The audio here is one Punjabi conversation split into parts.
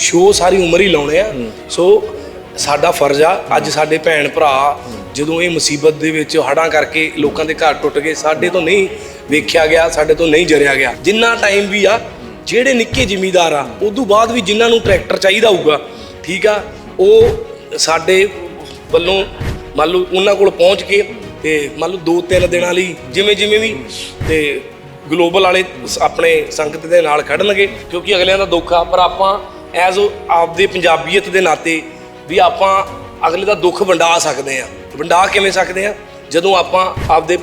ਸ਼ੋਅ ਸਾਰੀ ਉਮਰ ਹੀ ਲਾਉਣੇ ਆ। ਸੋ ਸਾਡਾ ਫਰਜ਼ ਆ ਅੱਜ ਸਾਡੇ ਭੈਣ ਭਰਾ ਜਦੋਂ ਇਹ ਮੁਸੀਬਤ ਦੇ ਵਿੱਚ ਹੜਾਂ ਕਰਕੇ ਲੋਕਾਂ ਦੇ ਘਰ ਟੁੱਟ ਗਏ ਸਾਡੇ ਤੋਂ ਨਹੀਂ ਵੇਖਿਆ ਗਿਆ ਸਾਡੇ ਤੋਂ ਨਹੀਂ ਜਰਿਆ ਗਿਆ। ਜਿੰਨਾ ਟਾਈਮ ਵੀ ਆ ਜਿਹੜੇ ਨਿੱਕੇ ਜ਼ਿਮੀਦਾਰ ਆ ਉਦੋਂ ਬਾਅਦ ਵੀ ਜਿਨ੍ਹਾਂ ਨੂੰ ਟਰੈਕਟਰ ਚਾਹੀਦਾ ਹੋਊਗਾ ਠੀਕ ਆ ਉਹ ਸਾਡੇ ਵੱਲੋਂ ਮੰਨ ਲਓ ਉਹਨਾਂ ਕੋਲ ਪਹੁੰਚ ਕੇ ਤੇ ਮੰਨ ਲਓ ਦੋ ਤਿੰਨ ਦਿਨਾਂ ਲਈ ਜਿਵੇਂ ਜਿਵੇਂ ਵੀ ਤੇ ਗਲੋਬਲ ਵਾਲੇ ਸ- ਆਪਣੇ ਸੰਗਤ ਦੇ ਨਾਲ ਖੜਨਗੇ ਕਿਉਂਕਿ ਅਗਲਿਆਂ ਦਾ ਦੁੱਖ ਆ ਪਰ ਆਪਾਂ ਐਜ਼ ਆਪਦੇ ਪੰਜਾਬੀਅਤ ਦੇ ਨਾਤੇ ਵੀ ਆਪਾਂ ਅਗਲੇ ਦਾ ਦੁੱਖ ਵੰਡਾ ਸਕਦੇ ਆ ਵੰਡਾ ਕਿਵੇਂ ਸਕਦੇ ਆ ਜਦੋਂ ਆਪਾਂ ਆਪਦੇ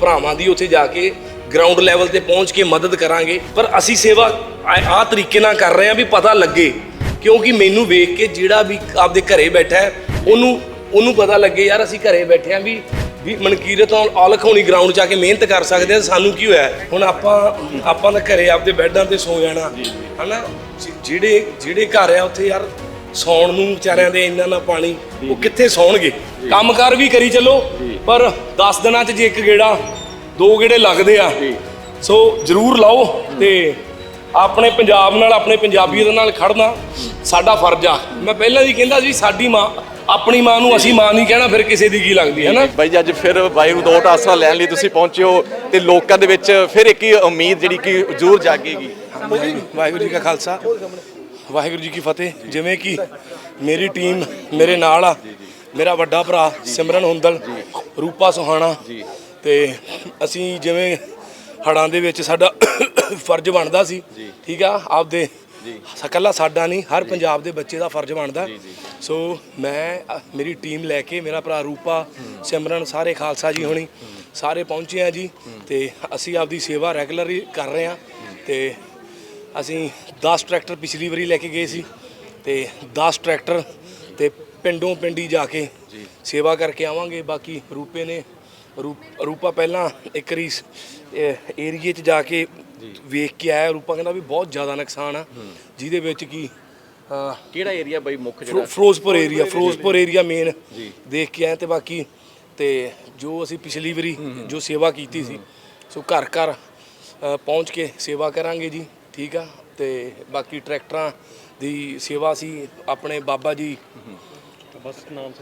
ਭਰਾਵਾਂ ਦੀ ਉੱਥੇ ਜਾ ਕੇ ਗਰਾਊਂਡ ਲੈਵਲ ਤੇ ਪਹੁੰਚ ਕੇ ਮਦਦ ਕਰਾਂਗੇ। ਪਰ ਅਸੀਂ ਸੇਵਾ ਆ ਤਰੀਕੇ ਨਾਲ ਕਰ ਰਹੇ ਆ ਵੀ ਪਤਾ ਲੱਗੇ। ਕਿਉਂਕਿ ਮੈਨੂੰ ਵੇਖ ਕੇ ਜਿਹੜਾ ਵੀ ਆਪਦੇ ਘਰੇ ਬੈਠਾ ਹੈ, ਉਹਨੂੰ ਉਹਨੂੰ ਪਤਾ ਲੱਗੇ, ਯਾਰ ਅਸੀਂ ਘਰੇ ਬੈਠੇ ਆ ਵੀ ਵੀ ਮਨਕੀਰਤ ਔਲਖ ਹੋਣੀ ਗਰਾਊਂਡ ਆ ਕੇ ਮਿਹਨਤ ਕਰ ਸਕਦੇ ਆ ਸਾਨੂੰ ਕੀ ਹੋਇਆ? ਹੁਣ ਆਪਾਂ ਆਪਾਂ ਤਾਂ ਘਰੇ ਆਪਦੇ ਬੈੱਡਾਂ ਤੇ ਸੌ ਜਾਣਾ। ਹਨਾ? ਜਿ- ਜਿਹੜੇ ਜਿਹੜੇ ਘਰ ਆ ਉੱਥੇ ਯਾਰ ਸੌਣ ਨੂੰ ਵਿਚਾਰਿਆਂ ਦੇ ਇੰਨਾ ਨਾ ਪਾਣੀ ਉਹ ਕਿੱਥੇ ਸੌਣਗੇ? ਕੰਮਕਾਰ ਵੀ ਕਰੀ ਚੱਲੋ ਪਰ 10 ਦਿਨਾਂ 'ਚ ਜੇ ਇੱਕ ਗੇੜਾ ਦੋ ਗੇੜੇ ਲੱਗਦੇ ਆ। ਸੋ ਜਰੂਰ ਲਾਓ ਤੇ ਆਪਣੇ ਪੰਜਾਬ ਨਾਲ ਆਪਣੇ ਪੰਜਾਬੀਅਤ ਨਾਲ ਖੜਨਾ ਸਾਡਾ ਫਰਜ਼ ਆ। ਮੈਂ ਪਹਿਲਾਂ ਵੀ ਕਹਿੰਦਾ ਸੀ ਸਾਡੀ ਮਾਂ ਆਪਣੀ ਮਾਂ ਨੂੰ ਅਸੀਂ ਮਾਂ ਨਹੀਂ ਕਹਿਣਾ ਫਿਰ ਕਿਸੇ ਦੀ ਕੀ ਲੱਗਦੀ ਹੈ ਨਾ? ਬਾਈ ਜੀ ਅੱਜ ਫਿਰ ਵਾਹਿਗੁਰੂ ਦਾ ਓਟ ਆਸਰਾ ਲੈਣ ਲਈ ਤੁਸੀਂ ਪਹੁੰਚੇ ਹੋ ਤੇ ਲੋਕਾਂ ਦੇ ਵਿੱਚ ਫਿਰ ਇੱਕ ਹੀ ਉਮੀਦ ਜਿਹੜੀ ਕਿ ਜ਼ਰੂਰ ਜਾਗੇਗੀ। ਵਾਹਿਗੁਰੂ ਜੀ ਕਾ ਖਾਲਸਾ ਵਾਹਿਗੁਰੂ ਜੀ ਕੀ ਫਤਿਹ। ਜਿਵੇਂ ਕਿ ਮੇਰੀ ਟੀਮ ਮੇਰੇ ਨਾਲ ਆ ਮੇਰਾ ਵੱਡਾ ਭਰਾ ਸਿਮਰਨ ਹੁੰਦਲ ਰੂਪਾ ਸੁਹਾਣਾ। ਤੇ ਅਸੀਂ ਜਿਵੇਂ ਹੜਾਂ ਦੇ ਵਿੱਚ ਸਾਡਾ ਫਰਜ਼ ਬਣਦਾ ਸੀ ਠੀਕ ਆ ਆਪਦੇ ਇਕੱਲਾ ਸਾਡਾ ਨਹੀਂ ਹਰ ਪੰਜਾਬ ਦੇ ਬੱਚੇ ਦਾ ਫਰਜ਼ ਬਣਦਾ। ਸੋ ਮੈਂ ਮੇਰੀ ਟੀਮ ਲੈ ਕੇ ਮੇਰਾ ਭਰਾ ਰੂਪਾ ਸਿਮਰਨ ਸਾਰੇ ਖਾਲਸਾ ਜੀ ਹੋਣੀ ਸਾਰੇ ਪਹੁੰਚੇ ਆ ਜੀ ਤੇ ਅਸੀਂ ਆਪਦੀ ਸੇਵਾ ਰੈਗੂਲਰ ਹੀ ਕਰ ਰਹੇ ਆ ਤੇ ਅਸੀਂ 10 ਟਰੈਕਟਰ ਪਿਛਲੀ ਵਾਰੀ ਲੈ ਕੇ ਗਏ ਸੀ ਤੇ 10 ਟਰੈਕਟਰ ਤੇ ਪਿੰਡੋਂ ਪਿੰਡੀ ਜਾ ਕੇ ਸੇਵਾ ਕਰਕੇ ਆਵਾਂਗੇ ਬਾਕੀ ਰੂਪੇ ਨੇ ਰੂਪ- ਰੂਪਾ ਪਹਿਲਾਂ ਇੱਕ ਵਾਰੀ ਏਰੀਏ 'ਚ ਜਾ ਕੇ ਵੇਖ ਕੇ ਆਇਆ ਰੂਪਾ ਕਹਿੰਦਾ ਵੀ ਬਹੁਤ ਜ਼ਿਆਦਾ ਨੁਕਸਾਨ ਆ। ਜਿਹਦੇ ਵਿੱਚ ਕੀ ਕਿਹੜਾ ਏਰੀਆ ਬਾਈ ਮੁੱਖ ਫਿਰੋ- Ferozepur area Ferozepur area. Main ਦੇਖ ਕੇ ਆਏ ਤੇ ਬਾਕੀ ਤੇ ਜੋ ਅਸੀਂ ਪਿਛਲੀ ਵਾਰੀ ਜੋ ਸੇਵਾ ਕੀਤੀ ਸੀ ਸੋ ਘਰ ਘਰ ਪਹੁੰਚ ਕੇ ਸੇਵਾ ਕਰਾਂਗੇ ਜੀ ਠੀਕ ਆ। ਤੇ ਬਾਕੀ ਟਰੈਕਟਰਾਂ ਦੀ ਸੇਵਾ ਸੀ ਆਪਣੇ ਬਾਬਾ ਜੀ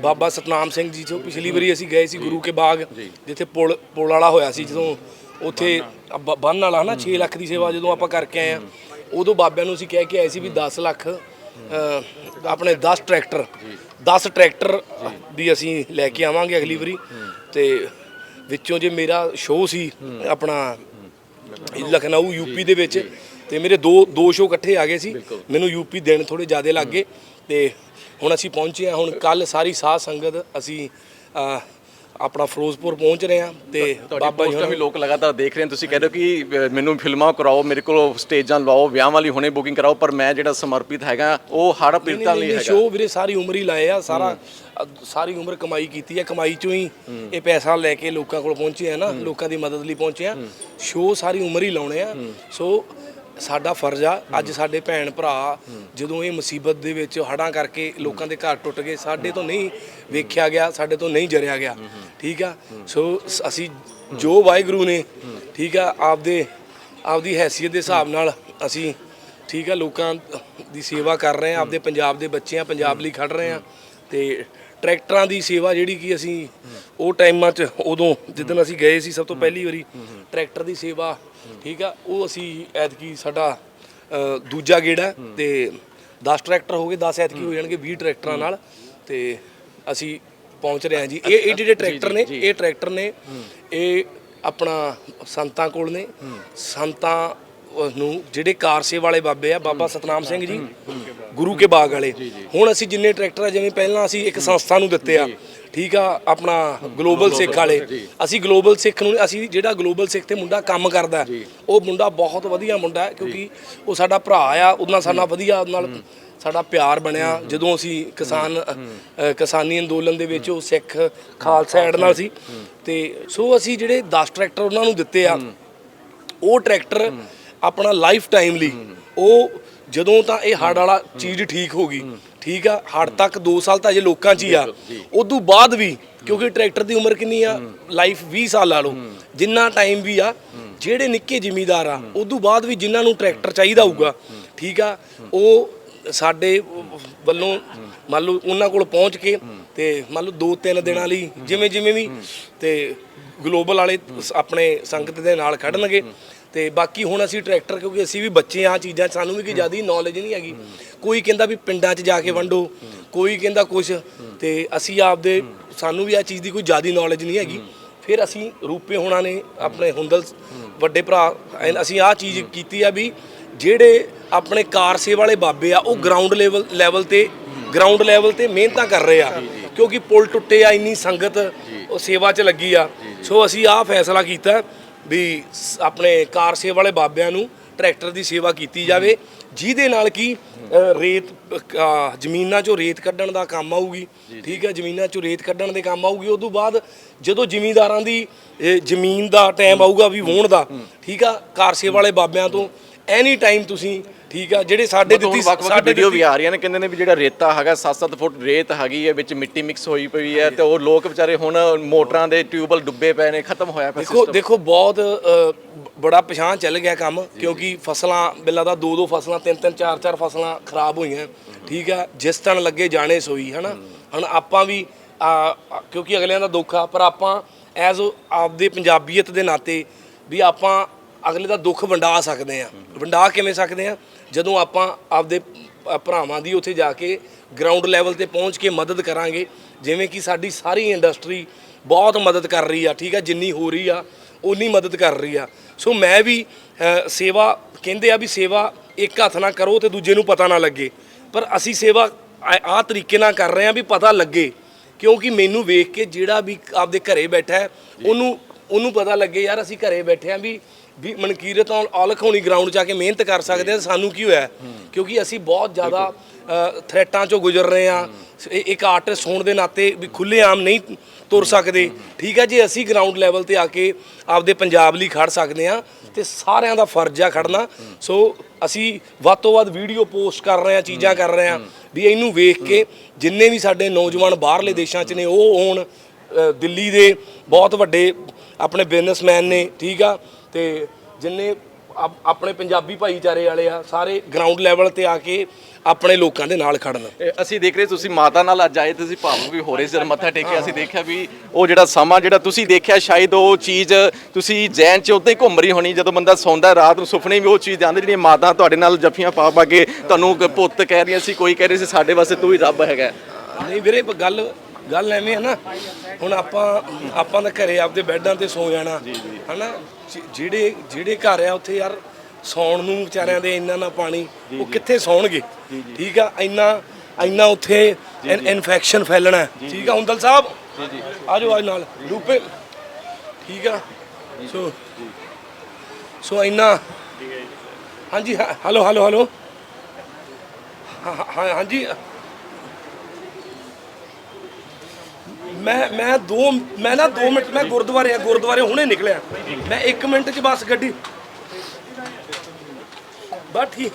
ਬਾਬਾ ਸਤਨਾਮ ਸਿੰਘ ਜੀ ਜੋ ਪਿਛਲੀ ਵਾਰੀ ਅਸੀਂ ਗਏ ਸੀ ਗੁਰੂ ਕੇ ਬਾਗ ਜਿੱਥੇ ਪੁਲ ਪੁਲ ਵਾਲਾ ਹੋਇਆ ਸੀ ਜਦੋਂ ਉੱਥੇ ਬੰਨ ਵਾਲਾ। ਨਾ 6 ਲੱਖ ਦੀ ਸੇਵਾ ਜਦੋਂ ਆਪਾਂ ਕਰਕੇ ਆਏ ਆ ਉਦੋਂ ਬਾਬਿਆਂ ਨੂੰ ਅਸੀਂ ਕਹਿ ਕੇ ਆਏ ਸੀ ਵੀ 10 ਲੱਖ ਆਪਣੇ 10 ਟਰੈਕਟਰ 10 ਟਰੈਕਟਰ ਦੀ ਅਸੀਂ ਲੈ ਕੇ ਆਵਾਂਗੇ ਅਗਲੀ ਵਾਰੀ। ਤੇ ਵਿੱਚੋਂ ਜੇ ਮੇਰਾ ਸ਼ੋਅ ਸੀ ਆਪਣਾ ਲਖਨਊ। ਯੂਪੀ ਦੇ ਵਿੱਚ ਤੇ ਮੇਰੇ ਦੋ ਦੋ ਸ਼ੋਅ ਇਕੱਠੇ ਆ ਗਏ ਸੀ। ਮੈਨੂੰ ਯੂਪੀ ਦਿਨ ਥੋੜੇ ਜ਼ਿਆਦੇ ਲੱਗ ਗਏ। ਤੇ ਹੁਣ ਅਸੀਂ ਪਹੁੰਚੇ ਆ ਹੁਣ ਕੱਲ ਸਾਰੀ ਸਾਧ ਸੰਗਤ ਅਸੀਂ ਆਪਣਾ ਫਿਰੋਜ਼ਪੁਰ ਪਹੁੰਚ ਰਹੇ ਆ ਤੇ ਬਾਬਾ ਜੀ ਵੀ ਲੋਕ ਲਗਾਤਾਰ ਦੇਖ ਰਹੇ ਨੇ। ਤੁਸੀਂ ਕਹਿ ਰਹੇ ਹੋ ਕਿ ਮੈਨੂੰ ਫਿਲਮਾਂ ਕਰਾਓ ਮੇਰੇ ਕੋਲ ਸਟੇਜਾਂ ਲਵਾਓ ਵਿਆਹ ਵਾਲੀ ਹੁਣੇ ਬੁਕਿੰਗ ਕਰਾਓ ਪਰ ਮੈਂ ਜਿਹੜਾ ਸਮਰਪਿਤ ਹੈਗਾ ਉਹ ਹੜ ਪੀੜਤਾਂ ਲਈ ਹੈਗਾ। ਸ਼ੋਅ ਵੀਰੇ ਸਾਰੀ ਉਮਰ ਹੀ ਲਾਏ ਆ ਸਾਰਾ ਸਾਰੀ ਉਮਰ ਕਮਾਈ ਕੀਤੀ ਹੈ ਕਮਾਈ ਚੋਂ ਹੀ ਇਹ ਪੈਸਾ ਲੈ ਕੇ ਲੋਕਾਂ ਕੋਲ ਪਹੁੰਚੇ ਆ ਨਾ ਲੋਕਾਂ ਦੀ ਮਦਦ ਲਈ ਪਹੁੰਚੇ ਆ। ਸ਼ੋਅ ਸਾਰੀ ਉਮਰ ਹੀ ਲਾਉਣੇ ਆ। ਸੋ ਸਾਡਾ ਫਰਜ਼ ਆ, ਅੱਜ ਸਾਡੇ ਭੈਣ ਭਰਾ ਜਦੋਂ ਇਹ ਮੁਸੀਬਤ ਦੇ ਵਿੱਚ ਹੜਾਂ ਕਰਕੇ ਲੋਕਾਂ ਦੇ ਘਰ ਟੁੱਟ ਗਏ, ਸਾਡੇ ਤੋਂ ਨਹੀਂ ਵੇਖਿਆ ਗਿਆ, ਸਾਡੇ ਤੋਂ ਨਹੀਂ ਜਰਿਆ ਗਿਆ, ਠੀਕ ਆ? ਸੋ ਅਸੀਂ ਜੋ ਵਾਹਿਗੁਰੂ ਨੇ, ਠੀਕ ਆ, ਆਪਦੇ, ਆਪਦੀ ਹੈਸੀਅਤ ਦੇ ਹਿਸਾਬ ਨਾਲ ਅਸੀਂ, ਠੀਕ ਆ, ਲੋਕਾਂ ਦੀ ਸੇਵਾ ਕਰ ਰਹੇ ਆ, ਆਪਦੇ ਪੰਜਾਬ ਦੇ ਬੱਚੇ ਆ, ਪੰਜਾਬ ਲਈ ਖੜ ਰਹੇ ਆ ਤੇ ਟਰੈਕਟਰਾਂ ਦੀ ਸੇਵਾ ਜਿਹੜੀ ਕਿ ਅਸੀਂ ਉਹ ਟਾਈਮਾਂ 'ਚ ਉਦੋਂ ਜਿੱਦਣ ਅਸੀਂ ਗਏ ਸੀ, ਸਭ ਤੋਂ ਪਹਿਲੀ ਵਾਰੀ ਟਰੈਕਟਰ ਦੀ ਸੇਵਾ ਠੀਕ ਆ? ਉਹ ਅਸੀਂ ਐਤਕੀ ਸਾਡਾ ਦੂਜਾ ਗੇੜਾ ਤੇ 10 ਟਰੈਕਟਰ ਹੋ ਗਏ 10 ਐਤਕੀ ਹੋ ਜਾਣਗੇ 20 ਟਰੈਕਟਰਾਂ ਨਾਲ ਤੇ ਅਸੀਂ ਪਹੁੰਚ ਰਹੇ ਹਾਂ ਜੀ। ਇਹ ਇਹ ਜਿਹੜੇ ਟਰੈਕਟਰ ਨੇ ਇਹ ਟਰੈਕਟਰ ਨੇ ਇਹ ਆਪਣਾ ਸੰਤਾਂ ਕੋਲ ਨੇ। ਸੰਤਾਂ ਨੂੰ ਜਿਹੜੇ ਕਾਰਸੇ ਵਾਲੇ ਬਾਬੇ ਆ ਬਾਬਾ ਸਤਨਾਮ ਸਿੰਘ ਜੀ ਗੁਰੂ ਕੇ ਬਾਗ ਵਾਲੇ। ਹੁਣ ਅਸੀਂ ਜਿੰਨੇ ਟਰੈਕਟਰ ਆ ਜਿਵੇਂ ਪਹਿਲਾਂ ਅਸੀਂ ਇੱਕ ਸੰਸਥਾ ਨੂੰ ਦਿੱਤੇ ਆ ਠੀਕ ਆ ਆਪਣਾ ਗਲੋਬਲ ਸਿੱਖ ਵਾਲੇ। ਅਸੀਂ ਗਲੋਬਲ ਸਿੱਖ ਨੂੰ ਅਸੀਂ ਜਿਹੜਾ ਗਲੋਬਲ ਸਿੱਖ ਤੇ ਮੁੰਡਾ ਕੰਮ ਕਰਦਾ ਉਹ ਮੁੰਡਾ ਬਹੁਤ ਵਧੀਆ ਮੁੰਡਾ ਕਿਉਂਕਿ ਉਹ ਸਾਡਾ ਭਰਾ ਆ ਉਹਦੇ ਨਾਲ ਸਾਡਾ ਵਧੀਆ ਉਹਦੇ ਨਾਲ ਸਾਡਾ ਪਿਆਰ ਬਣਿਆ। ਜਦੋਂ ਅਸੀਂ ਕਿਸਾਨ ਕਿਸਾਨੀ ਅੰਦੋਲਨ ਦੇ ਵਿੱਚ ਉਹ ਸਿੱਖ ਖਾਲਸਾ ਐਡ ਨਾਲ ਸੀ ਤੇ ਸੋ ਅਸੀਂ ਜਿਹੜੇ 10 ਟਰੈਕਟਰ ਉਹਨਾਂ ਨੂੰ ਦਿੱਤੇ ਆ ਉਹ ਟਰੈਕਟਰ ਆਪਣਾ ਲਾਈਫ ਟਾਈਮ ਲਈ ਉਹ ਜਦੋਂ ਤਾਂ ਇਹ ਹੜ ਵਾਲਾ ਚੀਜ਼ ਠੀਕ ਹੋ ਗਈ ਠੀਕ ਆ ਹੜ ਤੱਕ 2 ਸਾਲ ਤਾਂ ਅਜੇ ਲੋਕਾਂ 'ਚ ਹੀ ਆ ਉਦੋਂ ਬਾਅਦ ਵੀ ਕਿਉਂਕਿ ਟਰੈਕਟਰ ਦੀ ਉਮਰ ਕਿੰਨੀ ਆ? ਲਾਈਫ 20 ਸਾਲ ਲਾ ਲਓ ਜਿੰਨਾ ਟਾਈਮ ਵੀ ਆ ਜਿਹੜੇ ਨਿੱਕੇ ਜ਼ਿਮੀਦਾਰ ਆ ਉਦੋਂ ਬਾਅਦ ਵੀ ਜਿਨ੍ਹਾਂ ਨੂੰ ਟਰੈਕਟਰ ਚਾਹੀਦਾ ਹੋਊਗਾ ਠੀਕ ਆ ਉਹ ਸਾਡੇ ਵੱਲੋਂ ਮੰਨ ਲਓ ਉਹਨਾਂ ਕੋਲ ਪਹੁੰਚ ਕੇ ਤੇ ਮੰਨ ਲਓ 2-3 ਦਿਨਾਂ ਲਈ ਜਿਵੇਂ ਜਿਵੇਂ ਵੀ ਤੇ ਗਲੋਬਲ ਵਾਲੇ ਆਪਣੇ ਸੰਗਤ ਦੇ ਨਾਲ ਖੜਨਗੇ ਤੇ ਬਾਕੀ ਹੁਣ ਅਸੀਂ ਟਰੈਕਟਰ ਕਿਉਂਕਿ ਅਸੀਂ ਵੀ ਬੱਚੇ ਆ ਚੀਜ਼ਾਂ ਸਾਨੂੰ ਵੀ ਕੋਈ ਜ਼ਿਆਦਾ ਨੌਲੇਜ ਨਹੀਂ ਹੈਗੀ। ਕੋਈ ਕਹਿੰਦਾ ਵੀ ਪਿੰਡਾਂ 'ਚ ਜਾ ਕੇ ਵੰਡੋ ਕੋਈ ਕਹਿੰਦਾ ਕੁਝ ਤੇ ਅਸੀਂ ਆਪਦੇ ਸਾਨੂੰ ਵੀ ਆ ਚੀਜ਼ ਦੀ ਕੋਈ ਜ਼ਿਆਦਾ ਨੌਲੇਜ ਨਹੀਂ ਹੈਗੀ। ਫਿਰ ਅਸੀਂ ਰੂਪੇ ਹੋਣਾ ਨੇ ਆਪਣੇ ਹੁੰਦਲ ਵੱਡੇ ਭਰਾ ਅਸੀਂ ਆ ਚੀਜ਼ ਕੀਤੀ ਆ ਵੀ ਜਿਹੜੇ ਆਪਣੇ ਕਾਰ ਸੇ ਵਾਲੇ ਬਾਬੇ ਆ ਉਹ ਗਰਾਊਂਡ ਲੈਵਲ ਲੈਵਲ ਤੇ ਗਰਾਊਂਡ ਲੈਵਲ ਤੇ ਮਿਹਨਤਾਂ ਕਰ ਰਹੇ ਆ। ਕਿਉਂਕਿ ਪੁਲ ਟੁੱਟੇ ਆ ਇੰਨੀ ਸੰਗਤ ਉਹ ਸੇਵਾ 'ਚ ਲੱਗੀ ਆ। ਸੋ ਅਸੀਂ ਆ ਫੈਸਲਾ ਕੀਤਾ। ਵੀ ਆਪਣੇ ਕਾਰ ਸੇ ਵਾਲੇ ਬਾਬਿਆਂ ਨੂੰ ਟਰੈਕਟਰ ਦੀ ਸੇਵਾ ਕੀਤੀ ਜਾਵੇ। ਜਿਹਦੇ ਨਾਲ ਕੀ ਰੇਤ ਜ਼ਮੀਨਾਂ 'ਚੋਂ ਰੇਤ ਕੱਢਣ ਦਾ ਕੰਮ ਆਊਗੀ। ਠੀਕ ਹੈ ਜ਼ਮੀਨਾਂ 'ਚੋਂ ਰੇਤ ਕੱਢਣ ਦੇ ਕੰਮ ਆਊਗੀ। ਉਦੋਂ ਬਾਅਦ ਜਦੋਂ ਜ਼ਿਮੀਂਦਾਰਾਂ ਦੀ ਜ਼ਮੀਨ ਦਾ ਟਾਈਮ ਆਊਗਾ ਵੀ ਵਾਹੁਣ ਦਾ ਠੀਕ ਆ ਕਾਰਸੇ ਵਾਲੇ ਬਾਬਿਆਂ ਤੋਂ ਐਨੀ ਟਾਈਮ ਤੁਸੀਂ ਠੀਕ ਆ ਜਿਹੜੇ ਸਾਡੇ ਦਿੱਤੀ ਸਾਡੇ ਵੀਡੀਓ ਵੀ ਆ ਰਹੀਆਂ ਨੇ ਕਹਿੰਦੇ ਨੇ ਵੀ ਜਿਹੜਾ ਰੇਤਾ ਹੈਗਾ 7-7 ਫੁੱਟ ਰੇਤ ਹੈਗੀ ਹੈ ਵਿੱਚ ਮਿੱਟੀ ਮਿਕਸ ਹੋਈ ਪਈ ਹੈ ਤੇ ਉਹ ਲੋਕ ਵਿਚਾਰੇ ਹੁਣ ਮੋਟਰਾਂ ਦੇ ਟਿਊਬਲ ਡੁੱਬੇ ਪਏ ਨੇ ਖਤਮ ਹੋਇਆ ਪਿਆ ਦੇਖੋ ਦੇਖੋ ਬਹੁਤ ਬੜਾ ਪਛਾਣ ਚੱਲ ਗਿਆ ਕੰਮ ਕਿਉਂਕਿ ਫਸਲਾਂ ਬਿੱਲਾ ਦਾ ਦੋ ਦੋ ਫਸਲਾਂ ਤਿੰਨ ਤਿੰਨ ਚਾਰ ਚਾਰ ਫਸਲਾਂ ਖਰਾਬ ਹੋਈਆਂ ਠੀਕ ਆ ਜਿਸ ਤਣ ਲੱਗੇ ਜਾਣੇ ਸੋਈ ਹਨਾ? ਹੁਣ ਆਪਾਂ ਵੀ ਕਿਉਂਕਿ ਅਗਲਿਆਂ ਦਾ ਦੁੱਖ ਆ ਪਰ ਆਪਾਂ ਐਜ਼ ਆਪਦੇ ਪੰਜਾਬੀਅਤ ਦੇ ਨਾਤੇ ਵੀ ਆਪਾਂ ਅਗਲੇ ਦਾ ਦੁੱਖ ਵੰਡਾ ਸਕਦੇ ਆ ਵੰਡਾ ਕਿਵੇਂ ਸਕਦੇ ਆ ਜਦੋਂ ਆਪਾਂ ਆਪਦੇ ਭਰਾਵਾਂ ਦੀ ਉੱਥੇ ਜਾ ਕੇ ਗਰਾਊਂਡ ਲੈਵਲ ਤੇ ਪਹੁੰਚ ਕੇ ਮਦਦ ਕਰਾਂਗੇ ਜਿਵੇਂ ਕਿ ਸਾਡੀ ਸਾਰੀ ਇੰਡਸਟਰੀ ਬਹੁਤ ਮਦਦ ਕਰ ਰਹੀ ਆ ਠੀਕ ਆ ਜਿੰਨੀ ਹੋ ਰਹੀ ਆ ਉਨੀ ਮਦਦ ਕਰ ਰਹੀ ਆ। ਸੋ ਮੈਂ ਵੀ ਸੇਵਾ ਕਹਿੰਦੇ ਆ ਵੀ ਸੇਵਾ ਇੱਕ ਹੱਥ ਨਾਲ ਕਰੋ ਤੇ ਦੂਜੇ ਨੂੰ ਪਤਾ ਨਾ ਲੱਗੇ। ਪਰ ਅਸੀਂ ਸੇਵਾ ਆ ਤਰੀਕੇ ਨਾਲ ਕਰ ਰਹੇ ਆ ਵੀ ਪਤਾ ਲੱਗੇ। ਕਿਉਂਕਿ ਮੈਨੂੰ ਵੇਖ ਕੇ ਜਿਹੜਾ ਵੀ ਆਪਦੇ ਘਰੇ ਬੈਠਾ ਉਹਨੂੰ ਉਹਨੂੰ ਪਤਾ ਲੱਗੇ ਯਾਰ ਅਸੀਂ ਘਰੇ ਬੈਠੇ ਆ ਵੀ ਵੀ ਮਨਕੀਰਤ ਔਲ- ਔਲਖ ਹੋਣੀ ਗਰਾਊਂਡ ਜਾ ਕੇ ਮਿਹਨਤ ਕਰ ਸਕਦੇ ਆ ਸਾਨੂੰ ਕੀ ਹੋਇਆ? ਕਿਉਂਕਿ ਅਸੀਂ ਬਹੁਤ ਜ਼ਿਆਦਾ ਥ੍ਰੈਟਾਂ ਚੋਂ ਗੁਜ਼ਰ ਰਹੇ ਆ ਇੱਕ ਆਰਟਿਸਟ ਹੋਣ ਦੇ ਨਾਤੇ ਵੀ ਖੁੱਲ੍ਹੇਆਮ ਨਹੀਂ ਤੁਰ ਸਕਦੇ। ਠੀਕ ਹੈ ਜੇ ਅਸੀਂ ਗਰਾਊਂਡ ਲੈਵਲ ਤੇ ਆ ਕੇ ਆਪਦੇ ਪੰਜਾਬ ਲਈ ਖੜ ਸਕਦੇ ਆ ਤੇ ਸਾਰਿਆਂ ਦਾ ਫਰਜ਼ ਆ ਖੜਨਾ। ਸੋ ਅਸੀਂ ਵੱਧ ਤੋਂ ਵੱਧ ਵੀਡੀਓ ਪੋਸਟ ਕਰ ਰਹੇ ਆ ਚੀਜ਼ਾਂ ਕਰ ਰਹੇ ਆ ਵੀ ਇਹਨੂੰ ਵੇਖ ਕੇ ਜਿੰਨੇ ਵੀ ਸਾਡੇ ਨੌਜਵਾਨ ਬਾਹਰਲੇ ਦੇਸ਼ਾਂ 'ਚ ਨੇ ਉਹ ਹੋਣ। ਦਿੱਲੀ ਦੇ ਬਹੁਤ ਵੱਡੇ ਆਪਣੇ ਬਿਜ਼ਨਸਮੈਨ ਨੇ ਠੀਕ ਆ? ਤੇ ਜਿੰਨੇ ਆਪ- ਆਪਣੇ ਪੰਜਾਬੀ ਭਾਈਚਾਰੇ ਵਾਲੇ ਆ ਸਾਰੇ ਗਰਾਊਂਡ ਲੈਵਲ ਤੇ ਆ ਕੇ ਆਪਣੇ ਲੋਕਾਂ ਦੇ ਨਾਲ ਖੜਨ। ਅਸੀਂ ਦੇਖ ਰਹੇ ਤੁਸੀਂ ਮਾਤਾ ਨਾਲ ਅੱਜ ਆਏ ਤੁਸੀਂ ਭਾਵੁਕ ਵੀ ਹੋ ਰਹੇ ਸੀ ਜਦ ਮੱਥਾ ਟੇਕਿਆ ਅਸੀਂ ਦੇਖਿਆ ਵੀ ਉਹ ਜਿਹੜਾ ਸਮਾਂ ਜਿਹੜਾ ਤੁਸੀਂ ਦੇਖਿਆ ਸ਼ਾਇਦ ਉਹ ਚੀਜ਼ ਤੁਸੀਂ ਜ਼ਹਿਨ 'ਚ ਉਦਾਂ ਹੀ ਘੁੰਮ ਰਹੀ ਹੋਣੀ ਜਦੋਂ ਬੰਦਾ ਸੌਂਦਾ ਰਾਤ ਨੂੰ ਸੁਪਨੇ ਵੀ ਉਹ ਚੀਜ਼ ਆਉਂਦੀ ਜਿਹੜੀ ਮਾਤਾ ਤੁਹਾਡੇ ਨਾਲ ਜੱਫੀਆਂ ਪਾ ਪਾ ਕੇ ਤੁਹਾਨੂੰ ਪੁੱਤ ਕਹਿ ਰਹੀਆਂ ਸੀ ਕੋਈ ਕਹਿ ਰਹੀ ਸੀ ਸਾਡੇ ਵਾਸਤੇ ਤੂੰ ਹੀ ਰੱਬ ਹੈਗਾ। ਨਹੀਂ ਵੀਰੇ ਗੱਲ ਗੱਲ ਐਵੇਂ ਹੈ ਨਾ ਹੁਣ ਆਪਾਂ ਆਪਾਂ ਤਾਂ ਘਰੇ ਆਪਦੇ ਬੈੱਡਾਂ ਤੇ ਸੌ ਜਾਣਾ। ਹਨਾ? ਜਿਹੜੇ ਜਿਹੜੇ ਘਰ ਆ ਉੱਥੇ ਯਾਰ ਸੌਣ ਨੂੰ ਵਿਚਾਰਿਆਂ ਦੇ ਇੰਨਾ ਨਾ ਪਾਣੀ ਉਹ ਕਿੱਥੇ ਸੌਣਗੇ? ਠੀਕ ਆ? ਇੰਨਾ ਇੰਨਾ ਉੱਥੇ ਇਨਫੈਕਸ਼ਨ ਫੈਲਣਾ। ਠੀਕ ਆ ਹੁੰਦਲ ਸਾਹਿਬ? ਜੀ ਜੀ। ਆਜੋ ਅੱਜ ਨਾਲ। ਰੂਪੇ। ਠੀਕ ਆ? ਸੋ ਸੋ ਇੰਨਾ। ਹਾਂਜੀ ਹੈਲੋ ਹੈਲੋ ਹੈਲੋ। ਹਾਂਜੀ। ਮੈਂ ਮੈਂ ਦੋ ਮੈਂ ਨਾ 2 ਮਿੰਟ ਮੈਂ ਗੁਰਦੁਆਰੇ ਆ ਗੁਰਦੁਆਰੇ ਹੁਣੇ ਨਿਕਲਿਆ। ਮੈਂ 1 ਮਿੰਟ ਚ ਬਸ ਗੱਡੀ। ਬਸ ਠੀਕ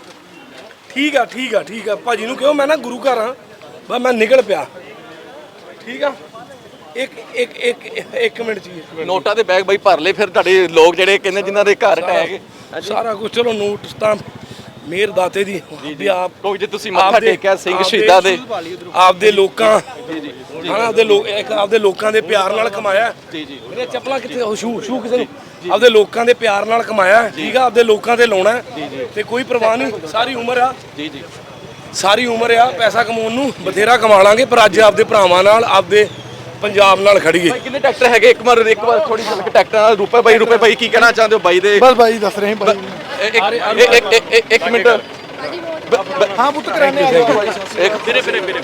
ਠੀਕ ਆ ਠੀਕ ਆ ਠੀਕ ਆ। ਭਾਜੀ ਨੂੰ ਕਿਹਾ ਮੈਂ ਨਾ ਗੁਰੂ ਘਰ ਆ। ਬਸ ਮੈਂ ਨਿਕਲ ਪਿਆ। ਠੀਕ ਆ? ਇੱਕ ਇੱਕ ਇੱਕ ਇੱਕ ਮਿੰਟ ਜੀ ਨੋਟਾਂ ਦੇ ਬੈਗ ਬਈ ਭਰ ਲਏ ਫਿਰ ਤੁਹਾਡੇ ਲੋਕ ਜਿਹੜੇ ਕਹਿੰਦੇ ਜਿਨ੍ਹਾਂ ਦੇ ਘਰ ਟਹਿ ਗਏ ਸਾਰਾ ਕੁਝ ਚਲੋ ਨੋਟਿਸ ਤਾਂ ਮੇਰ ਦਾਤੇ ਦੀ। ਵੀ ਆਪ ਕੋਈ ਜੇ ਤੁਸੀਂ ਮੱਥਾ ਆਪਦੇ- ਟੇਕਿਆ ਸਿੰਘ ਆਪਦੇ- ਸ਼ਹੀਦਾਂ ਦੇ। ਆਪਦੇ ਲੋਕਾਂ ਹਾਂ ਆਪਦੇ ਲੋਕ ਇੱਕ ਆਪਦੇ ਲੋਕਾਂ ਦੇ ਪਿਆਰ ਨਾਲ ਕਮਾਇਆ। ਜੀ ਜੀ। ਮੇਰੇ ਚੱਪਲਾਂ ਕਿੱਥੇ ਉਹ ਸ਼ੂ ਸ਼ੂ ਕਿਸੇ ਨੂੰ ਆਪਦੇ ਲੋਕਾਂ ਦੇ ਪਿਆਰ ਨਾਲ ਕਮਾਇਆ। ਠੀਕ ਆ ਆਪਦੇ ਲੋਕਾਂ ਤੇ ਲਾਉਣਾ। ਹੈ। ਤੇ ਕੋਈ ਪਰਵਾਹ ਨਹੀਂ। ਸਾਰੀ ਉਮਰ ਆ। ਜੀ ਜੀ। ਸਾਰੀ ਉਮਰ ਆ। ਪੈਸਾ ਕਮਾਉਣ ਨੂੰ ਬਥੇਰਾ ਕਮਾ ਲਾਂਗੇ ਪਰ ਅੱਜ ਆਪਦੇ ਭਰਾਵਾਂ ਨਾਲ ਆਪਦੇ ਪੰਜਾਬ ਨਾਲ ਖੜੀਏ ਬਾਈ ਕਿੰਨੇ ਟਰੈਕਟਰ ਹੈਗੇ? ਇੱਕ ਵਾਰ ਇੱਕ ਵਾਰ ਥੋੜੀ ਝਲਕ ਟਰੈਕਟਰਾਂ ਨਾਲ ਰੂਪੇ ਬਾਈ ਰੂਪੇ ਬਾਈ ਕੀ ਕਹਿਣਾ ਚਾਹੁੰਦੇ ਹੋ ਬਾਈ ਦੇ? ਬਸ ਭਾਈ ਦੱਸ ਰਹੇ ਭਾਈ ਇੱਕ ਇੱਕ- ਇੱਕ- ਇੱਕ- ਇੱਕ- ਇੱਕ ਮਿੰਟ। ਹਾਂ ਪੁੱਤ ਕਰਾਣੇ ਆ। ਜਾਓ ਇੱਕ ਵੀਰੇ ਵੀਰੇ ਵੀਰੇ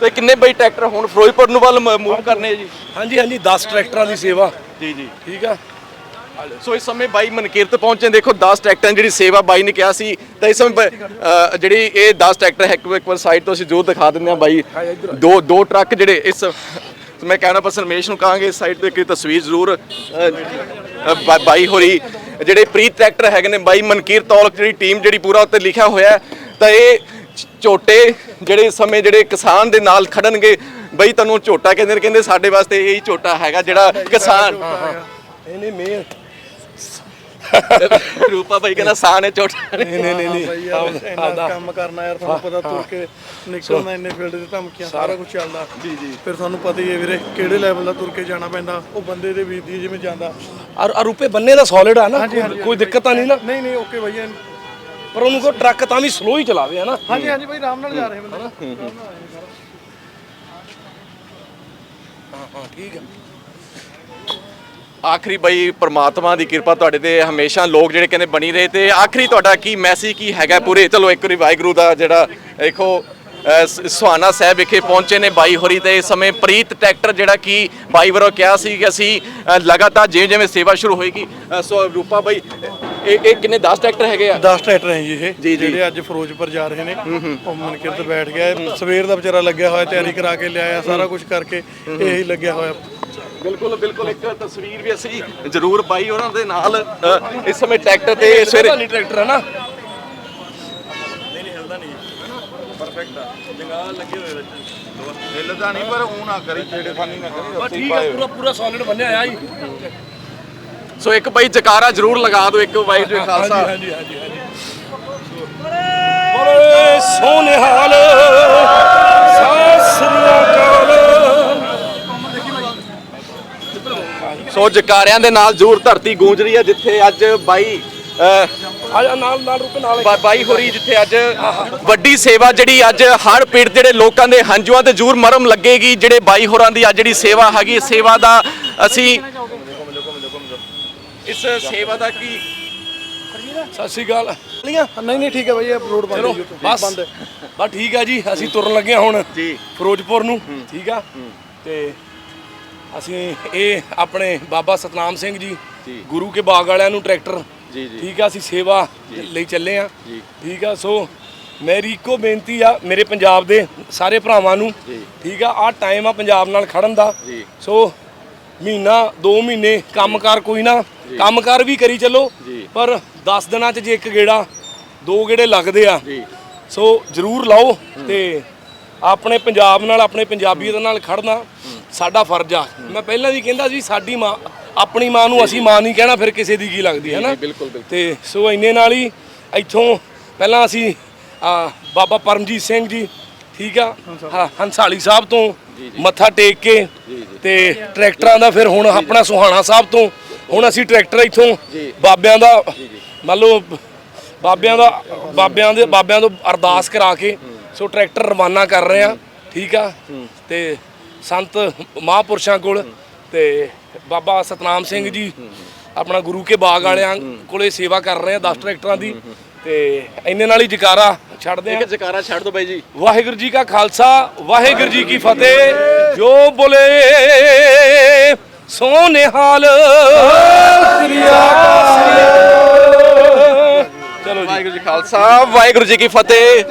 ਤੇ ਕਿੰਨੇ ਬਾਈ ਟਰੈਕਟਰ ਹੁਣ ਫਿਰੋਜ਼ਪੁਰ ਨੂੰ ਵੱਲ ਮੂਵ ਕਰਨੇ ਆ ਜੀ? ਹਾਂਜੀ ਹਾਂਜੀ 10 ਟਰੈਕਟਰਾਂ ਦੀ ਸੇਵਾ। ਜੀ ਜੀ। ਠੀਕ ਆ? ਸੋ ਇਸ ਸਮੇਂ ਬਾਈ ਮਨਕੀਰਤ ਪਹੁੰਚੇ ਦੇਖੋ 10 ਟਰੈਕਟਰਾਂ ਦੀ ਜਿਹੜੀ ਸੇਵਾ ਬਾਈ ਨੇ ਕਿਹਾ ਸੀ ਤਾਂ ਇਸ ਸਮੇਂ ਬ- ਅ, ਜਿਹੜੀ ਇਹ 10 ਟਰੈਕਟਰ ਹੈ ਇੱਕ ਇੱਕ ਵਾਰ ਸਾਈਡ ਤੋਂ ਅਸੀਂ ਜੋ ਦਿਖਾ ਦਿੰਦੇ ਹਾਂ ਬਾਈ। ਦੋ ਦੋ ਟਰੱਕ ਜਿਹੜੇ ਇਸ ਮੈਂ ਕਹਿਣਾ ਪਸੰਦ ਰਮੇਸ਼ ਨੂੰ ਕਹਾਂਗੇ ਇਸ ਸਾਈਡ ਤੇ ਇੱਕ ਤਸਵੀਰ ਜ਼ਰੂਰ ਬਾਈ ਹੋਰੀ ਜਿਹੜੇ ਪ੍ਰੀਤ ਟਰੈਕਟਰ ਹੈਗੇ ਨੇ ਬਾਈ ਮਨਕੀਰਤ ਔਲਖ ਜਿਹੜੀ ਟੀਮ ਜਿਹੜੀ ਪੂਰਾ ਉੱਤੇ ਲਿਖਿਆ ਹੋਇਆ ਤਾਂ ਇਹ ਝੋਟੇ ਜਿਹੜੇ ਸਮੇਂ ਜਿਹੜੇ ਕਿਸਾਨ ਦੇ ਨਾਲ ਖੜਨਗੇ ਬਈ ਤੁਹਾਨੂੰ ਝੋਟਾ ਕਹਿੰਦੇ ਨੇ ਕਹਿੰਦੇ ਸਾਡੇ ਵਾਸਤੇ ਇਹੀ ਝੋਟਾ ਹੈਗਾ ਜਿਹੜਾ ਕਿਸਾਨ ਇਹਨੇ ਮੇਨ ਰੂਪਾ ਬਾਈ ਕਹਿੰਦਾ ਸਾਨ ਹੈ ਝੋਟਾ ਨਹੀਂ ਨਹੀਂ ਨਹੀਂ ਨਹੀਂ। ਭਾਈ ਯਾਰ ਇੰਨਾ ਕੰਮ ਕਰਨਾ ਯਾਰ ਤੁਹਾਨੂੰ ਪਤਾ ਤੁਰ ਕੇ ਨਿਕਲਣਾ ਇੰਨੇ ਫੀਲਡ ਦੇ ਧਮਕੀਆਂ ਸਾਰਾ ਕੁਝ ਚੱਲਦਾ। ਜੀ ਜੀ। ਫਿਰ ਤੁਹਾਨੂੰ ਪਤਾ ਹੀ ਹੈ ਵੀਰੇ ਕਿਹੜੇ ਲੈਵਲ ਦਾ ਤੁਰ ਕੇ ਜਾਣਾ ਪੈਂਦਾ ਉਹ ਬੰਦੇ ਦੇ ਵੀਰ ਦੀ ਜਿਵੇਂ ਜਾਂਦਾ। ਔਰ ਔਰ ਰੁਪਏ ਬੰਨੇ ਦਾ ਸੋਲਿਡ ਆ ਨਾ ਕੋਈ- ਦਿੱਕਤ ਤਾਂ ਨਹੀਂ ਨਾ? ਨਹੀਂ ਨਹੀਂ ਓਕੇ ਭਈਆ ਪਰ ਉਹਨੂੰ ਕੋ ਟਰੱਕ ਤਾਂ ਵੀ ਸਲੋ ਹੀ ਚਲਾਵੇ ਹਨਾ ਹਾਂਜੀ ਹਾਂਜੀ ਭਾਈ ਆਰਾਮ ਨਾਲ ਜਾ ਰਹੇ ਬੰਦੇ। ਹਾਂ ਠੀਕ ਆ ਆਖਰੀ ਬਈ ਪ੍ਰਮਾਤਮਾ ਦੀ ਕਿਰਪਾ ਤੁਹਾਡੇ ਤੇ ਹਮੇਸ਼ਾ ਲੋਕ ਜਿਹੜੇ ਕਹਿੰਦੇ ਬਣੀ ਰਹੇ ਤੇ ਆਖਰੀ ਤੁਹਾਡਾ ਕੀ ਮੈਸੇਜ ਕੀ ਹੈਗਾ ਪੂਰੇ? ਚਲੋ ਇੱਕ ਵਾਰੀ ਵਾਹਿਗੁਰੂ ਦਾ ਜਿਹੜਾ ਦੇਖੋ ਸੁਹਾਣਾ ਸਾਹਿਬ ਵਿਖੇ ਪਹੁੰਚੇ ਨੇ ਬਾਈ ਹੋਰੀ ਤੇ ਇਸ ਸਮੇਂ ਪ੍ਰੀਤ ਟਰੈਕਟਰ ਜਿਹੜਾ ਕਿ ਬਾਈ ਵਰੋ ਕਿਹਾ ਸੀ ਕਿ ਅਸੀਂ ਲਗਾਤਾਰ ਜਿਵੇਂ ਜਿਵੇਂ ਸੇਵਾ ਸ਼ੁਰੂ ਹੋਏਗੀ ਸੋ ਰੂਪਾ ਬਾਈ ਇਹ ਇਹ ਕਿੰਨੇ 10 ਟਰੈਕਟਰ ਹੈਗੇ ਆ? 10 ਟਰੈਕਟਰ ਹੈ ਜੀ ਇਹ। ਜਿਹੜੇ ਅੱਜ ਫਿਰੋਜ਼ਪੁਰ ਜਾ ਰਹੇ ਨੇ। ਉਹ ਮਨਕਿਰਤ ਬੈਠ ਗਿਆ ਸਵੇਰ ਦਾ ਵਿਚਾਰਾ ਲੱਗਿਆ ਹੋਇਆ ਤਿਆਰੀ ਕਰਾ ਕੇ ਲਿਆਇਆ ਸਾਰਾ ਕੁਝ ਕਰਕੇ ਇਹੀ ਲੱਗਿਆ ਹੋਇਆ। ਬਿਲਕੁਲ ਬਿਲਕੁਲ ਇੱਕ ਤਸਵੀਰ ਵੀ ਅਸੀਂ ਜ਼ਰੂਰ ਬਾਈ ਉਹਨਾਂ ਦੇ ਨਾਲ ਇਸ ਸਮੇਂ ਟਰੈਕਟਰ ਤੇ ਸਵੇਰੇ ਨਹੀਂ ਟਰੈਕਟਰ ਹੈ ਨਾ? ਹਿੱਲਦਾ ਨਹੀਂ। ਪਰ ਉਹ ਨਾ ਕਰੀ ਛੇੜੇਖਾਨੀ ਨਾ ਕਰੀ ਬਸ ਠੀਕ ਆ ਪੂਰਾ ਪੂਰਾ ਸੋਲਿਡ ਬੰਨਿਆ ਆ ਜੀ। ਸੋ ਇੱਕ ਬਾਈ ਜਕਾਰਾ ਜ਼ਰੂਰ ਲਗਾ ਦਿਓ ਇੱਕ ਕਾ ਖਾਲਸਾ। ਹਾਂਜੀ ਹਾਂਜੀ ਹਾਂਜੀ। ਬੜੇ ਸੋਨਿਹਾਲ ਸਾਸਰੀਆ ਸੋ ਜਕਾਰਿਆਂ ਦੇ ਨਾਲ ਜ਼ਰੂਰ ਧਰਤੀ ਗੂੰਜ ਰਹੀ ਹੈ ਜਿੱਥੇ ਅੱਜ ਬਾਈ ਆ ਨਾਲ ਨਾਲ ਰੁਕ ਨਾਲ ਬਾਈ ਹੋਰੀ ਜਿੱਥੇ ਅੱਜ ਵੱਡੀ ਸੇਵਾ ਜਿਹੜੀ ਅੱਜ ਹੜ ਪੀੜ ਜਿਹੜੇ ਲੋਕਾਂ ਦੇ ਹੰਝੂਆਂ ਤੇ ਜ਼ਰੂਰ ਮਰਮ ਲੱਗੇਗੀ ਜਿਹੜੇ ਬਾਈ ਹੋਰਾਂ ਦੀ ਅੱਜ ਜਿਹੜੀ ਸੇਵਾ ਹੈਗੀ ਸੇਵਾ ਦਾ ਅਸੀਂ ਇਸ ਸੇਵਾ ਦਾ ਕੀ ਸਤਿ ਸ਼੍ਰੀ ਅਕਾਲ। ਨਹੀਂ ਨਹੀਂ ਠੀਕ ਹੈ ਭਈਆ ਰੋਡ ਬੰਦ ਹੈ। ਬਸ। ਬੰਦ। ਹੈ। ਬਸ ਠੀਕ ਆ ਜੀ ਅਸੀਂ ਤੁਰਨ ਲੱਗੇ ਹਾਂ ਹੁਣ ਜੀ। ਫਿਰੋਜ਼ਪੁਰ ਨੂੰ ਠੀਕ ਆ? ਤੇ ਅਸੀਂ ਇਹ ਆਪਣੇ ਬਾਬਾ ਸਤਨਾਮ ਸਿੰਘ ਜੀ। ਗੁਰੂ ਕੇ ਬਾਗ ਵਾਲਿਆਂ ਨੂੰ ਟਰੈਕਟਰ ਜੀ ਜੀ ਠੀਕ ਆ ਅਸੀਂ ਸੇਵਾ ਲਈ ਚੱਲੇ ਆ ਜੀ। ਠੀਕ ਆ ਸੋ ਮੇਰੀ ਇੱਕੋ ਬੇਨਤੀ ਆ ਮੇਰੇ ਪੰਜਾਬ ਦੇ ਸਾਰੇ ਭਰਾਵਾਂ ਨੂੰ। ਠੀਕ ਆ ਆ ਟਾਈਮ ਆ ਪੰਜਾਬ ਨਾਲ ਖੜਨ ਦਾ ਜੀ। ਸੋ ਮਹੀਨਾ 2 ਮਹੀਨੇ ਕੰਮਕਾਰ ਕੋਈ ਨਾ ਕੰਮਕਾਰ ਵੀ ਕਰੀ ਚੱਲੋ। ਪਰ 10 ਦਿਨਾਂ 'ਚ ਜੇ ਇੱਕ ਗੇੜਾ ਦੋ ਗੇੜੇ ਲੱਗਦੇ ਆ ਜੀ ਸੋ ਜਰੂਰ ਲਾਓ ਤੇ ਆਪਣੇ ਪੰਜਾਬ ਨਾਲ ਆਪਣੇ ਪੰਜਾਬੀਅਤ ਨਾਲ ਖੜਨਾ ਸਾਡਾ ਫਰਜ਼ ਆ। ਮੈਂ ਪਹਿਲਾਂ ਵੀ ਕਹਿੰਦਾ ਸੀ ਸਾਡੀ ਮਾਂ ਆਪਣੀ ਮਾਂ ਨੂੰ ਅਸੀਂ ਮਾਂ ਨਹੀਂ ਕਹਿਣਾ ਫਿਰ ਕਿਸੇ ਦੀ ਕੀ ਲੱਗਦੀ ਹੈ ਨਾ? ਬਿਲਕੁਲ, ਬਿਲਕੁਲ। ਤੇ ਸੋ ਇੰਨੇ ਨਾਲ ਹੀ ਇੱਥੋਂ ਪਹਿਲਾਂ ਅਸੀਂ ਆ, ਬਾਬਾ ਪਰਮਜੀਤ ਸਿੰਘ ਜੀ ਠੀਕ ਆ? ਹਾਂ, ਹੰਸਾਲੀ ਸਾਹਿਬ ਤੋਂ ਮੱਥਾ ਟੇਕ ਕੇ ਤੇ ਟਰੈਕਟਰਾਂ ਦਾ ਫਿਰ ਹੁਣ ਆਪਣਾ ਸੁਹਾਣਾ ਸਾਹਿਬ ਤੋਂ ਹੁਣ ਅਸੀਂ ਟਰੈਕਟਰ ਇੱਥੋਂ ਬਾਬਿਆਂ ਦਾ ਮੰਨ ਲਓ ਬਾਬਿਆਂ ਦਾ ਬਾਬਿਆਂ ਦੇ ਬਾਬਿਆਂ ਤੋਂ ਅਰਦਾਸ ਕਰਾ ਕੇ ਸੋ ਟਰੈਕਟਰ ਰਵਾਨਾ ਕਰ ਰਹੇ ਆ ਠੀਕ ਆ? ਤੇ ਸੰਤ ਮਹਾਪੁਰਸ਼ਾਂ ਕੋਲ ਤੇ ਬਾਬਾ ਸਤਨਾਮ ਸਿੰਘ ਜੀ ਆਪਣਾ ਗੁਰੂ ਕੇ ਬਾਗ ਵਾਲਿਆਂ ਕੋਲੇ ਸੇਵਾ ਕਰ ਰਹੇ ਆ 10 ਟਰੈਕਟਰਾਂ ਦੀ। ਤੇ ਇੰਨੇ ਨਾਲ ਹੀ ਜਕਾਰਾ ਛੱਡਦੇ ਆ। ਇੱਕ ਜਕਾਰਾ ਛੱਡ ਦਿਓ ਬਾਈ ਜੀ। ਵਾਹਿਗੁਰੂ ਜੀ ਕਾ ਖਾਲਸਾ ਵਾਹਿਗੁਰੂ ਜੀ ਕੀ ਫਤਿਹ। ਜੋ ਬੋਲੇ ਸੋਨਿਹਾਲ ਸ੍ਰੀ ਚਲੋ ਜੀ। ਵਾਹਿਗੁਰੂ ਜੀ ਖਾਲਸਾ ਵਾਹਿਗੁਰੂ ਜੀ ਕੀ ਫਤਿਹ।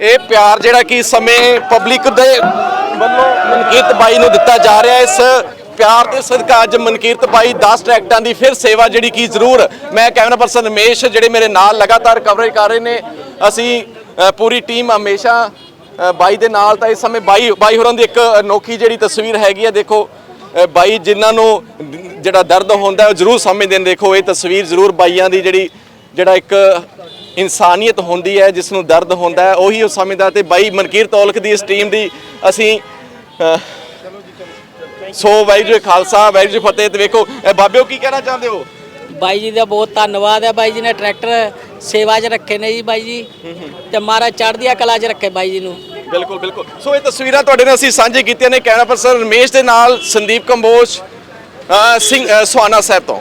ਇਹ ਪਿਆਰ ਜਿਹੜਾ ਕਿ ਸਮੇਂ ਪਬਲਿਕ ਦੇ ਵੱਲੋਂ ਮਨਕੀਰਤ ਬਾਈ ਨੂੰ ਦਿੱਤਾ ਜਾ ਰਿਹਾ ਇਸ ਪਿਆਰ ਦੇ ਸਦਕਾ ਅੱਜ ਮਨਕੀਰਤ ਬਾਈ 10 ਟਰੈਕਟਾਂ ਦੀ ਫਿਰ ਸੇਵਾ ਜਿਹੜੀ ਕਿ ਜ਼ਰੂਰ ਮੈਂ ਕੈਮਰਾ ਪਰਸਨ ਰਮੇਸ਼ ਜਿਹੜੇ ਮੇਰੇ ਨਾਲ ਲਗਾਤਾਰ ਕਵਰੇਜ ਕਰ ਰਹੇ ਨੇ, ਅਸੀਂ ਪੂਰੀ ਟੀਮ ਹਮੇਸ਼ਾ ਬਾਈ ਦੇ ਨਾਲ ਤਾਂ ਇਸ ਸਮੇਂ ਬਾਈ ਬਾਈ ਹੋਰਾਂ ਦੀ ਇੱਕ ਅਨੋਖੀ ਜਿਹੜੀ ਤਸਵੀਰ ਹੈਗੀ ਹੈ ਦੇਖੋ ਬਾਈ ਜਿਨ੍ਹਾਂ ਨੂੰ ਜਿਹੜਾ ਦਰਦ ਹੁੰਦਾ ਉਹ ਜ਼ਰੂਰ ਸਮਝਦੇ ਨੇ, ਦੇਖੋ, ਇਹ ਤਸਵੀਰ ਜ਼ਰੂਰ ਬਾਈਆਂ ਦੀ ਜਿਹੜੀ, ਜਿਹੜਾ ਇੱਕ ਇਨਸਾਨੀਅਤ ਹੁੰਦੀ ਹੈ ਜਿਸ ਨੂੰ ਦਰਦ ਹੁੰਦਾ ਹੈ ਉਹੀ ਉਹ ਸਮਝਦਾ ਤੇ ਬਾਈ ਮਨਕੀਰ ਔਲਖ ਦੀ ਇਸ ਟੀਮ ਦੀ ਅਸੀਂ ਸੋ ਵਾਹਿਗੁਰੂ ਜੀ ਖਾਲਸਾ ਵਾਹਿਗੁਰੂ ਜੀ ਫਤਿਹ ਤੇ ਵੇਖੋ ਇਹ ਬਾਬਿਓ ਕੀ ਕਹਿਣਾ ਚਾਹੁੰਦੇ ਹੋ? ਬਾਈ ਜੀ ਦਾ ਬਹੁਤ ਧੰਨਵਾਦ ਹੈ ਬਾਈ ਜੀ ਨੇ ਟਰੈਕਟਰ ਸੇਵਾ 'ਚ ਰੱਖੇ ਨੇ ਜੀ ਬਾਈ ਜੀ। ਤੇ ਮਹਾਰਾਜ ਚੜ੍ਹਦੀਆਂ ਕਲਾ 'ਚ ਰੱਖੇ ਬਾਈ ਜੀ ਨੂੰ। ਬਿਲਕੁਲ ਬਿਲਕੁਲ। ਸੋ ਇਹ ਤਸਵੀਰਾਂ ਤੁਹਾਡੇ ਨਾਲ ਅਸੀਂ ਸਾਂਝੇ ਕੀਤੀਆਂ ਨੇ ਕੈਮਰਾ ਪਰਸਨ ਰਮੇਸ਼ ਦੇ ਨਾਲ ਸੰਦੀਪ ਕੰਬੋਜ ਸਿੰਘ ਸੁਹਾਣਾ ਸਾਹਿਬ ਤੋਂ।